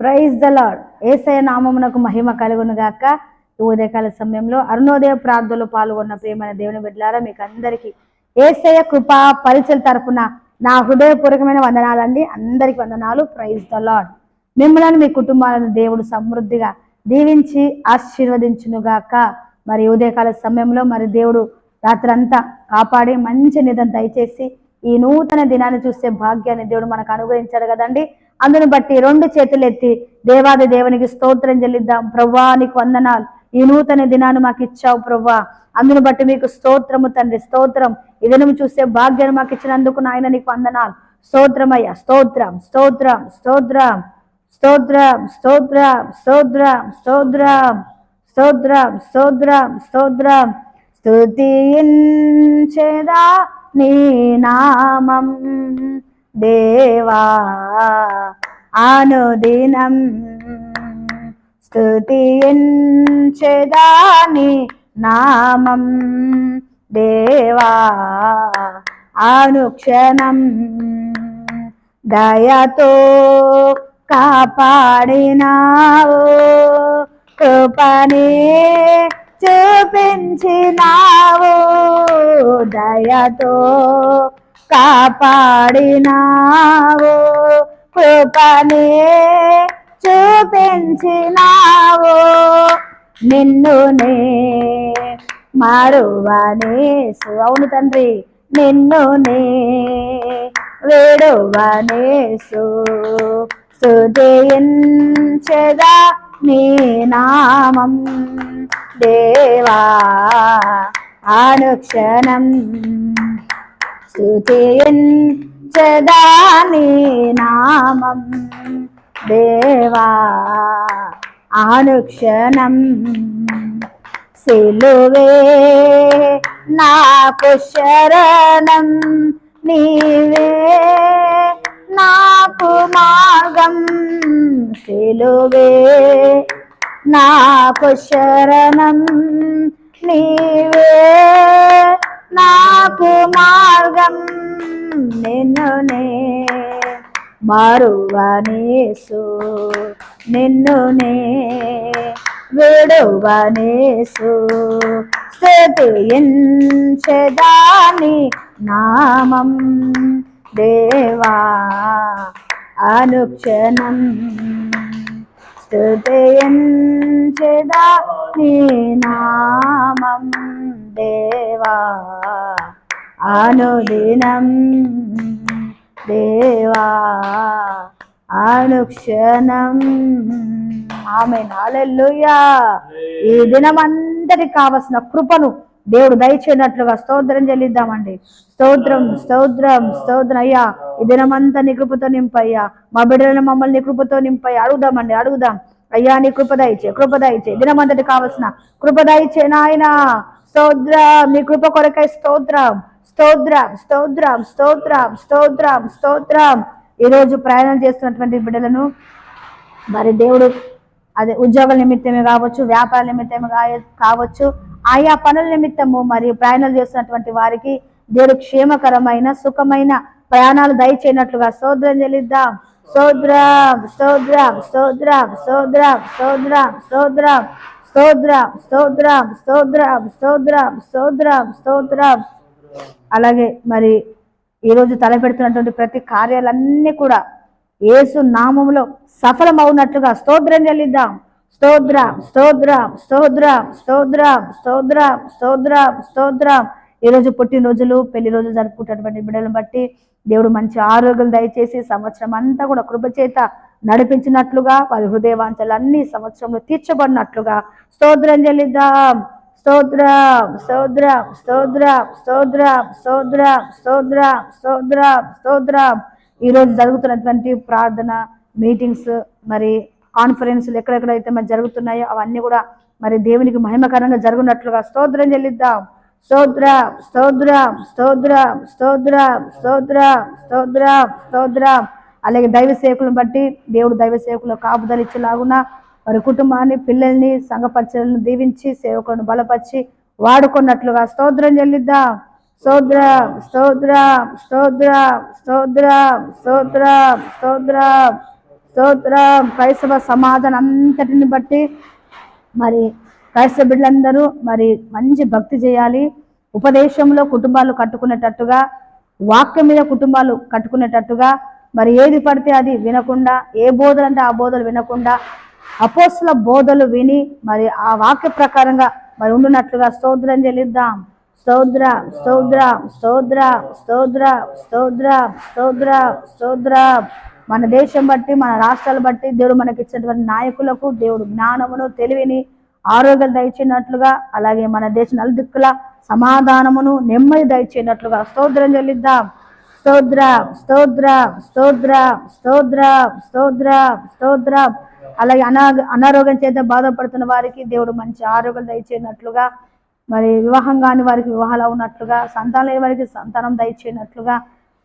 Praise the lord ఏసయ నామమునకు మహిమ కలుగును గాక. ఈ ఉదయకాల సమయంలో అరుణోదయ ప్రార్థనలో పాల్గొన్న ప్రేమైన దేవుని బిడ్డలారా మీకు అందరికీ ఏసయ కృపా పరిచయం తరపున నా హృదయపూర్వకమైన వందనాలండి. అందరికి వందనాలు. ప్రైజ్ ద లాడ్ మిమ్మల్ని మీ కుటుంబాలను దేవుడు సమృద్ధిగా దీవించి ఆశీర్వదించునుగాక మరి ఉదయకాల సమయంలో మరి దేవుడు రాత్రంతా కాపాడి మంచి నిధం దయచేసి ఈ నూతన దినాన్ని చూసే భాగ్యాన్ని దేవుడు మనకు అనుగ్రహించాడు కదండి. అందును బట్టి రెండు చేతులు ఎత్తి దేవాది దేవునికి స్తోత్రం చెల్లిద్దాం. ప్రవ్వా నీకు వందనాలు. ఈ నూతన దినాన్ని మాకు ఇచ్చావు ప్రవ్వా. అందును బట్టి మీకు స్తోత్రము తండ్రి స్తోత్రం. ఇదను చూసే భాగ్యాన్ని మాకు ఇచ్చినందుకు నాయన నీకు వందనాలు. స్తోత్రమయ్యా స్తోత్రం స్తోత్రం స్తోత్రం స్తోత్రం స్తోత్రం స్తోత్రం స్తోత్రం స్తోత్రం స్తోత్రం స్తోత్రం. స్తుతించేదా నీ నామం? దేవా అనుదినం స్తుతించేదాని నామం. దేవా అనుక్షణం దయతో కాపాడినావు. కృపనే చూపించినావు. దయతో కాపాడినావు కృపనే చూపించినావు. నిన్ను నే మారువనేసు అవును తండ్రి నిన్ను నే వేడువనేసు సుజయించదా నీ నామం దేవా అనుక్షణం స్తుతించదా నీ నామం. దేవా అనుక్షణం సిలువే నాకు శరణం నీవే. నాకు మార్గం సిలువే నాకు శరణం నీవే. నాకు మార్గం నిన్నునే మారువనేసు నిన్నునే విడువనేసు. స్థుతించదాని నామం దేవా అనుక్షణం స్తుతయంచదా నీ నామం దేవా. అనుదినం దేవా అనుక్షణం. ఆమె నాలెల్లుయా ఈ దినమంతటి కావలసిన కృపను దేవుడు దయచేయనట్లుగా స్తోత్రం చెల్లిద్దామండి. స్తోత్రం స్తోత్రం స్తోత్రం. అయ్యా ఈ దినమంతా నీ కృపతో నింపయ్యా. మా బిడ్డలను మమ్మల్ని నీ కృపతో నింపయ్యా. అడుగుదామండి అడుగుదాం. అయ్యా నీ కృప దయచే దినమంతటి కావలసిన కృప నాయన. స్తోత్రం నీ కృప కొరకై స్తోత్రం. స్తోత్రం స్తోత్రం స్తోత్రం స్తోత్రం స్తోత్రం. ఈరోజు ప్రయాణం చేస్తున్నటువంటి బిడ్డలను మరి దేవుడు అదే ఉద్యోగాల నిమిత్తమే కావచ్చు వ్యాపార నిమిత్తమే కావచ్చు. ఆయా పనుల నిమిత్తము మరియు ప్రయాణాలు చేస్తున్నటువంటి వారికి దేవుడు క్షేమకరమైన సుఖమైన ప్రయాణాలు దయచేయనట్లుగా సోద్రం చెల్లిద్దాం సోద్రాం సోద్రాం సోద్రాం సోద్రాం సోద్రాం సోద్రాం స్తోద్రాం స్తోద్రాం స్తోద్రాం స్తోద్రాం స్తోద్రాం స్తోద్రాం అలాగే మరి ఈరోజు తలపెడుతున్నటువంటి ప్రతి కార్యాలన్నీ కూడా ఏసు నామంలో సఫలం అవునట్లుగా స్తోత్రం చెల్లిద్దాం స్తోత్రం స్తోత్రం స్తోత్రం స్తోత్రం స్తోత్రం స్తోత్రం స్తోత్రం ఈరోజు పుట్టినరోజులు పెళ్ళి రోజులు జరుపుకుంటున్నటువంటి బిడ్డలను బట్టి దేవుడు మంచి ఆరోగ్యం దయచేసి సంవత్సరం అంతా కూడా కృపచేత నడిపించినట్లుగా వారి హృదయవాంఛలన్నీ సంవత్సరంలో తీర్చబడినట్లుగా స్తోత్రం చెల్లిద్దాం స్తోత్రం స్తోత్రం స్తోత్రం స్తోత్రం స్తోత్రం స్తోత్రం స్తోత్రం స్తోత్రం ఈరోజు జరుగుతున్నటువంటి ప్రార్థన మీటింగ్స్ మరి కాన్ఫరెన్స్లు ఎక్కడెక్కడైతే మరి జరుగుతున్నాయో అవన్నీ కూడా మరి దేవునికి మహిమకరంగా జరుగునట్లుగా స్తోత్రం చెల్లిద్దాం. స్తోత్ర స్తోత్ర స్తోత్ర స్తోత్ర స్తోత్ర స్తోత్ర స్తోత్ర. అలాగే దైవ సేవకులను బట్టి దేవుడు దైవ సేవకులు కాపుదలు ఇచ్చేలాగున వారి కుటుంబాన్ని పిల్లల్ని సంఘపరిచలను దీవించి సేవకులను బలపరిచి వాడుకున్నట్లుగా స్తోత్రం చెల్లిద్దాం. స్తోత్ర స్తోత్ర స్తోత్ర స్తోత్ర స్తోత్ర స్తోత్ర. స్తోత్ర. క్రైస్తవ సమాధానం అంతటిని బట్టి మరి క్రైస్తవ బిడ్డలందరూ మరి మంచి భక్తి చేయాలి. ఉపదేశంలో కుటుంబాలు కట్టుకునేటట్టుగా వాక్యం మీద కుటుంబాలు కట్టుకునేటట్టుగా మరి ఏది పడితే అది వినకుండా ఏ బోధలు అంటే ఆ బోధలు వినకుండా అపోస్ల బోధలు విని మరి ఆ వాక్య ప్రకారంగా మరి ఉండునట్లుగా స్తోత్రం చెల్లిద్దాం. స్తోత్ర స్తోత్ర స్తోత్ర స్తోత్ర స్తోత్ర స్తోత్ర స్తోత్ర. మన దేశం బట్టి మన రాష్ట్రాలు బట్టి దేవుడు మనకి ఇచ్చినటువంటి నాయకులకు దేవుడు జ్ఞానమును తెలివిని ఆరోగ్యం దయచేనట్లుగా అలాగే మన దేశ నలుదిక్కుల సమాధానమును నెమ్మది దయచేనట్లుగా స్తోత్రం చెల్లిద్దాం. స్తోత్ర స్తోత్ర స్తోత్ర స్తోత్ర స్తోత్ర స్తోత్ర. అలాగే అనా అనారోగ్యం చేత బాధపడుతున్న వారికి దేవుడు మంచి ఆరోగ్యం దయచేయనట్లుగా మరి వివాహం కాని వారికి వివాహాలు అవునట్లుగా సంతానం లేని వారికి సంతానం దయచేయనట్లుగా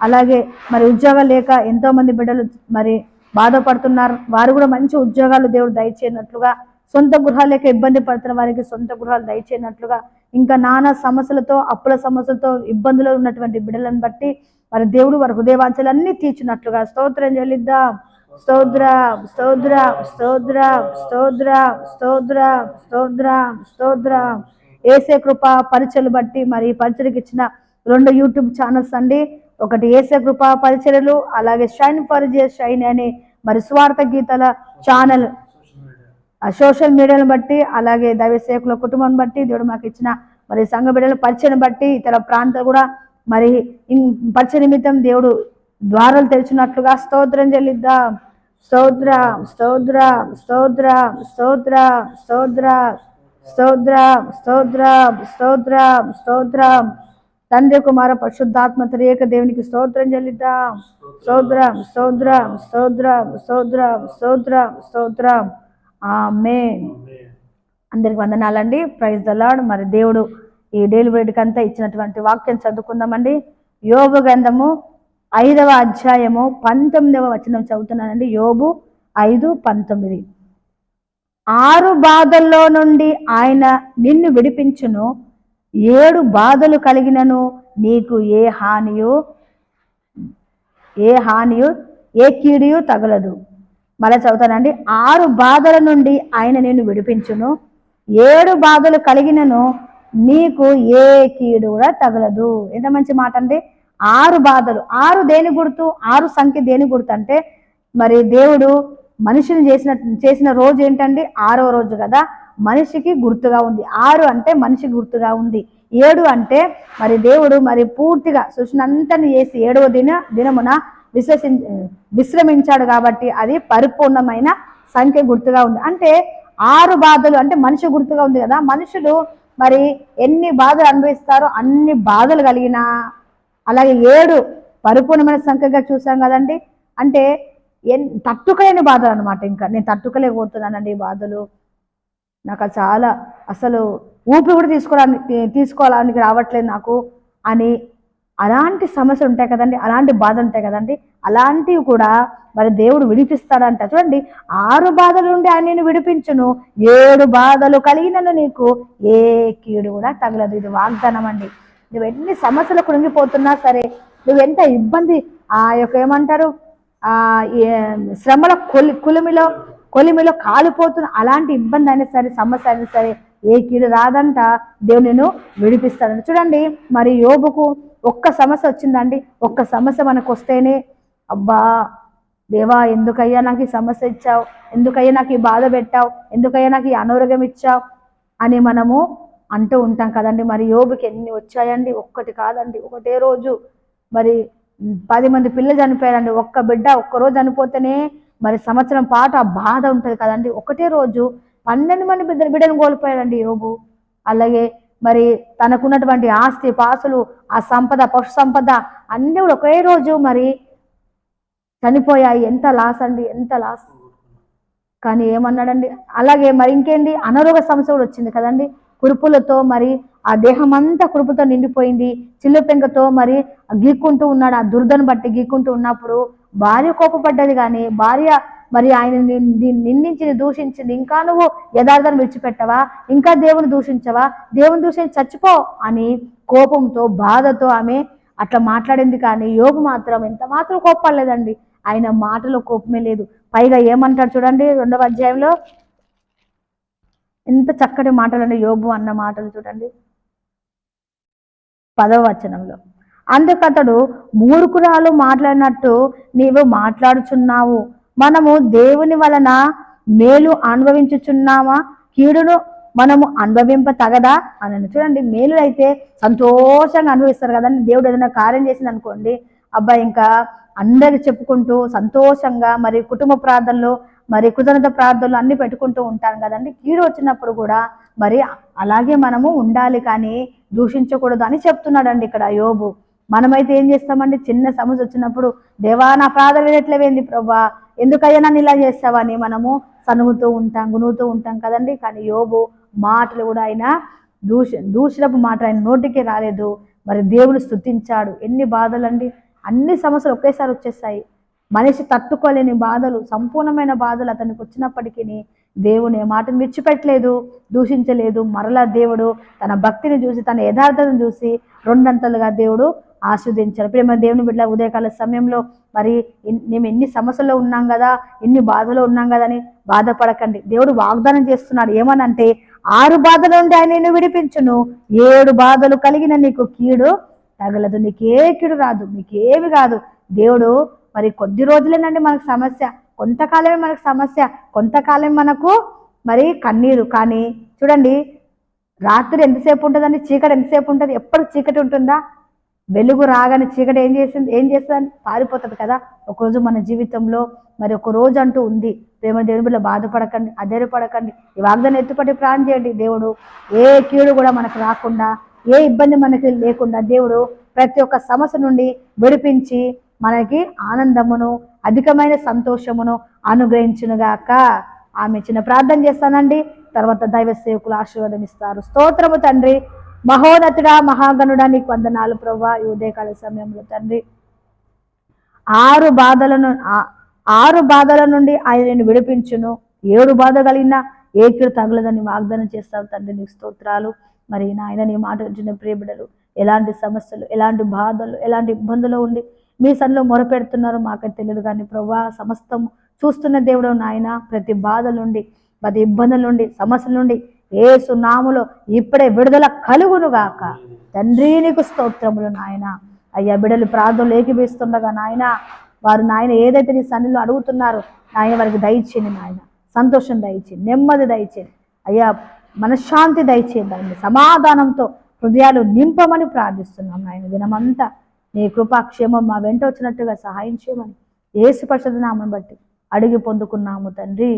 అలాగే మరి ఉద్యోగాలు లేక ఎంతో మంది బిడ్డలు మరి బాధపడుతున్నారు. వారు కూడా మంచి ఉద్యోగాలు దేవుడు దయచేయనట్లుగా సొంత గృహాలు లేక ఇబ్బంది పడుతున్న వారికి సొంత గృహాలు దయచేయనట్లుగా ఇంకా నానా సమస్యలతో అప్పుల సమస్యలతో ఇబ్బందులు ఉన్నటువంటి బిడ్డలను బట్టి మరి దేవుడు వారి హృదయవాంఛలన్నీ తీర్చినట్లుగా స్తోత్రం చెల్లిద్దాం. స్తోద్ర స్తోద్ర స్తోద్ర స్తోద్ర స్తోద్ర స్తోద్ర స్తోద్ర ఏసే కృప పరిచయలు బట్టి మరి పరిచయకి ఇచ్చిన రెండు యూట్యూబ్ ఛానల్స్ అండి. ఒకటి ఏసే కృప పరిచయలు అలాగే షైన్ ఫర్ జే షైన్ అనే మరి స్వార్థ గీతల ఛానల్. సోషల్ మీడియాను బట్టి అలాగే దైవ సేవకుల కుటుంబం బట్టి దేవుడు మాకు ఇచ్చిన మరి సంఘ బిడ్డల పరిచయం బట్టి ఇతర ప్రాంతాలు కూడా మరి పరిచయ నిమిత్తం దేవుడు ద్వారాలు తెరిచినట్లుగా స్తోత్రం చెల్లిద్దాం. స్తోత్ర స్తోత్ర స్తోత్ర స్తోత్ర స్తోత్ర స్తోత్ర స్తోత్ర స్తోత్ర స్తోత్ర. తండ్రి కుమార పరిశుద్ధాత్మ త్రియేక దేవునికి స్తోత్రం చెల్లిద్దాం. స్తోత్రం స్తోత్రం స్తోత్రం స్తోత్రం స్తోత్రం స్తోత్రం. మే అందరికి వందనాలండి. Praise the lord. మరి దేవుడు ఈ డెలివరీకి అంతా ఇచ్చినటువంటి వాక్యం చదువుకుందామండి. యోబు గ్రంథము ఐదవ అధ్యాయము పంతొమ్మిదవ వచనం చదువుతున్నానండి. యోబు ఐదు పంతొమ్మిది. ఆరు బాధల్లో నుండి ఆయన నిన్ను విడిపించును. ఏడు బాధలు కలిగినను నీకు ఏ హానియు ఏ హానియో ఏ కీడియో తగలదు. మళ్ళీ చదువుతానండి. ఆరు బాధల నుండి ఆయన నేను విడిపించును. ఏడు బాధలు కలిగినను నీకు ఏ కీడు కూడా తగలదు. ఎంత మంచి మాట అండి? ఆరు బాధలు. ఆరు దేని గుర్తు? ఆరు సంఖ్య దేని గుర్తు అంటే మరి దేవుడు మనిషిని చేసిన చేసిన రోజు ఏంటండి? ఆరో రోజు కదా. మనిషికి గుర్తుగా ఉంది. ఆరు అంటే మనిషికి గుర్తుగా ఉంది. ఏడు అంటే మరి దేవుడు మరి పూర్తిగా సృష్టినంతని చేసి ఏడవ దిన దినమున విశ్వసి విశ్రమించాడు కాబట్టి అది పరిపూర్ణమైన సంఖ్య గుర్తుగా ఉంది. అంటే ఆరు బాధలు అంటే మనిషి గుర్తుగా ఉంది కదా. మనుషులు మరి ఎన్ని బాధలు అనుభవిస్తారో అన్ని బాధలు కలిగిన అలాగే ఏడు పరిపూర్ణమైన సంఖ్యగా చూసాం కదండి. అంటే ఎన్ తట్టుకోలేని బాధలు అనమాట ఇంకా. నేను తట్టుకోలేకపోతున్నానండి ఈ బాధలు. నాకు అది చాలా అసలు ఊపిరి కూడా తీసుకోవడానికి తీసుకోవడానికి రావట్లేదు నాకు అని అలాంటి సమస్యలు ఉంటాయి కదండి అలాంటి బాధలు ఉంటాయి కదండి. అలాంటివి కూడా మరి దేవుడు విడిపిస్తాడంట. చూడండి ఆరు బాధలు ఉండి ఆయన నేను విడిపించును. ఏడు బాధలు కలిగినను నీకు. ఏ కీడు కూడా తగలదు. ఇది వాగ్దానం అండి. నువ్వు ఎన్ని సమస్యలు కృంగిపోతున్నా సరే నువ్వు ఎంత ఇబ్బంది ఆ యొక్క ఏమంటారు ఆ శ్రమల కొలి కులిమిలో కొలిమిలో కాలిపోతున్న అలాంటి ఇబ్బంది అయినా సరే సమస్య అయినా సరే ఏ కీడు రాదంట. దేవుడు నేను విడిపిస్తాడు చూడండి మరి యోబుకు ఒక్క సమస్య వచ్చిందండి. ఒక్క సమస్య మనకు వస్తేనే అబ్బా దేవా ఎందుకయ్యా నాకు ఈ సమస్య ఇచ్చావు? ఎందుకయ్యా నాకు ఈ బాధ పెట్టావు? ఎందుకయ్యా నాకు ఈ అనారోగ్యం ఇచ్చావు? అని మనము అంటూ ఉంటాం కదండి. మరి యోబుకి ఎన్ని వచ్చాయండి? ఒక్కటి కాదండి. ఒకటే రోజు. మరి పది మంది పిల్లలు చనిపోయారండి. ఒక్క బిడ్డ ఒక్క రోజు చనిపోతేనే మరి సంవత్సరం పాటు ఆ బాధ ఉంటుంది కదండి. ఒకటే రోజు పన్నెండు మంది బిడ్డ బిడ్డను కోల్పోయాడండి యోగు అలాగే మరి తనకున్నటువంటి ఆస్తి పాసులు ఆ సంపద పశు సంపద అన్నీ కూడా ఒకే రోజు మరి చనిపోయాయి. ఎంత లాస్ అండి ఎంత లాస్. కానీ ఏమన్నాడండి? అలాగే మరి ఇంకేంటి అనారోగ్య సమస్య కూడా వచ్చింది కదండి. కురుపులతో మరి ఆ దేహం అంతా కురుపుతో నిండిపోయింది. చిల్లు పెంకతో మరి గీక్కుంటూ ఉన్నాడు. ఆ దుర్దను బట్టి గీక్కుంటూ ఉన్నప్పుడు భార్య కోపపడ్డది కానీ భార్య మరి ఆయన నిందించింది దూషించింది. ఇంకా నువ్వు యథార్థాన్ని విడిచిపెట్టవా? ఇంకా దేవుని దూషించవా? దేవుని దూషించి చచ్చిపో అని కోపంతో బాధతో ఆమె అట్లా మాట్లాడింది కానీ యోగు మాత్రం ఎంత మాత్రం కోప్పలేదండి ఆయన మాటలో కోపమే లేదు. పైగా ఏమంటాడు చూడండి రెండవ అధ్యాయంలో ఎంత చక్కటి మాటలు అండి యోగు అన్న మాటలు చూడండి. పదవ వచనంలో. అందుకతడు మూర్ఖురాలు మాట్లాడినట్టు నీవు మాట్లాడుచున్నావు. మనము దేవుని వలన మేలు అనుభవించుచున్నామా? కీడును మనము అనుభవింప తగదా అని చూడండి మేలు అయితే సంతోషంగా అనుభవిస్తారు కదండి దేవుడు ఏదైనా కార్యం చేసింది అనుకోండి అబ్బాయి ఇంకా అందరు చెప్పుకుంటూ సంతోషంగా మరి కుటుంబ ప్రార్థనలు మరి కృతజ్ఞత ప్రార్థనలు అన్ని పెట్టుకుంటూ ఉంటాం కదండి కీడు వచ్చినప్పుడు కూడా మరి అలాగే మనము ఉండాలి కానీ దూషించకూడదు అని చెప్తున్నాడండి ఇక్కడ యోబు. మనమైతే ఏం చేస్తామండి? చిన్న సమస్య వచ్చినప్పుడు దేవా నా ప్రార్థన ఎట్లవేంది ప్రభా ఎందుకయ్యా నన్ను ఇలా చేస్తావని మనము సనుగుతూ ఉంటాం గునుగుతూ ఉంటాం కదండి. కానీ యోబు మాటలు కూడా ఆయన దూష దూషణపు మాట ఆయన నోటికి రాలేదు. మరి దేవుడు స్థుతించాడు ఎన్ని బాధలండి. అన్ని సమస్యలు ఒకేసారి వచ్చేస్తాయి. మనిషి తట్టుకోలేని బాధలు సంపూర్ణమైన బాధలు అతనికి వచ్చినప్పటికీ దేవుని మాటను విడిచిపెట్టలేదు దూషించలేదు. మరలా దేవుడు తన భక్తిని చూసి తన యథార్థతను చూసి రెండంతలుగా దేవుడు ఆస్వాదించాలి ఇప్పుడు మన దేవుని బిడ్డ ఉదయకాల సమయంలో మరి మేము ఎన్ని సమస్యల్లో ఉన్నాం కదా ఎన్ని బాధలో ఉన్నాం కదా అని బాధపడకండి. దేవుడు వాగ్దానం చేస్తున్నాడు. ఏమనంటే ఆరు బాధల నుండి ఆయన నేను విడిపించును. ఏడు బాధలు కలిగిన నీకు కీడు తగలదు. నీకే కీడు రాదు. నీకేమి కాదు. దేవుడు మరి కొద్ది రోజులేనండి మనకు సమస్య. కొంతకాలమే మనకు సమస్య. కొంతకాలం మనకు మరి కన్నీరు. కానీ చూడండి రాత్రి ఎంతసేపు ఉంటుందండి? చీకటి ఎంతసేపు ఉంటుంది? ఎప్పుడు చీకటి ఉంటుందా? వెలుగు రాగానే చీకటి ఏం చేసింది? ఏం చేస్తుంది? పారిపోతుంది కదా. ఒకరోజు మన జీవితంలో మరి ఒక రోజు అంటూ ఉంది. ప్రేమ దేవుని బిడ్డ బాధపడకండి అధైర్యపడకండి. ఈ వాగ్దాన్ని ఎత్తుపట్టి ప్రాణం చేయండి. దేవుడు ఏ కీడు కూడా మనకు రాకుండా ఏ ఇబ్బంది మనకి లేకుండా దేవుడు ప్రతి ఒక్క సమస్య నుండి విడిపించి మనకి ఆనందమును అధికమైన సంతోషమును అనుగ్రహించునుగాక. ఆమె చిన్న ప్రార్థన చేస్తానండి. తర్వాత దైవ సేవకులు ఆశీర్వాదం ఇస్తారు. స్తోత్రము తండ్రి. మహోన్నతుడా మహాగణుడా నీకు వందనాలు ప్రభా ఈ ఉదయకాల సమయంలో తండ్రి. ఆరు బాధలను ఆ- ఆరు బాధల నుండి ఆయన నేను విడిపించును. ఏడు బాధ కలిగిన ఏకిడు తగలదని వాగ్దానం చేస్తావు తండ్రి నీకు స్తోత్రాలు. మరి నాయన నీ మాట వచ్చిన ప్రియబిడలు ఎలాంటి సమస్యలు ఎలాంటి బాధలు ఎలాంటి ఇబ్బందులు ఉండి మీ సన్నిలో మొరపెడుతున్నారు మాకు తెలియదు కానీ ప్రభా సమస్తం చూస్తున్న దేవుడు నాయన ప్రతి బాధల నుండి ప్రతి ఇబ్బందుల నుండి సమస్యల నుండి ఏసునాములో ఇప్పుడే విడుదల కలుగునుగాక. తండ్రి నీకు స్తోత్రములు నాయన. అయ్యా బిడలు ప్రార్థనలు ఏకీపిస్తుండగా నాయన వారు నాయన ఏదైతే నీ సన్నిలో అడుగుతున్నారో నాయన వారికి దయచేయండి నాయన. సంతోషం దయచేయండి నెమ్మది దయచేయండి. అయ్యా మనశ్శాంతి దయచేయండి ఆయన సమాధానంతో హృదయాలు నింపమని ప్రార్థిస్తున్నాం నాయన. దినమంతా నీ కృపాక్షేమం మా వెంట వచ్చినట్టుగా సహాయం చేయమని ఏసు పరిషత్ నామం బట్టి అడిగి పొందుకున్నాము తండ్రి.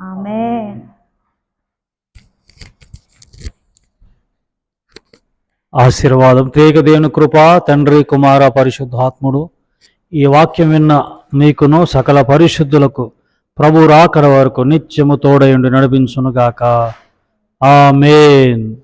ఆమె ఆశీర్వాదం తేగ దేవుని కృప తండ్రి కుమార పరిశుద్ధాత్ముడు. ఈ వాక్యం విన్న మీకును సకల పరిశుద్ధులకు ప్రభు రాకడ వరకు నిత్యము తోడయుండి నడిపించునుగాక. ఆమెన్.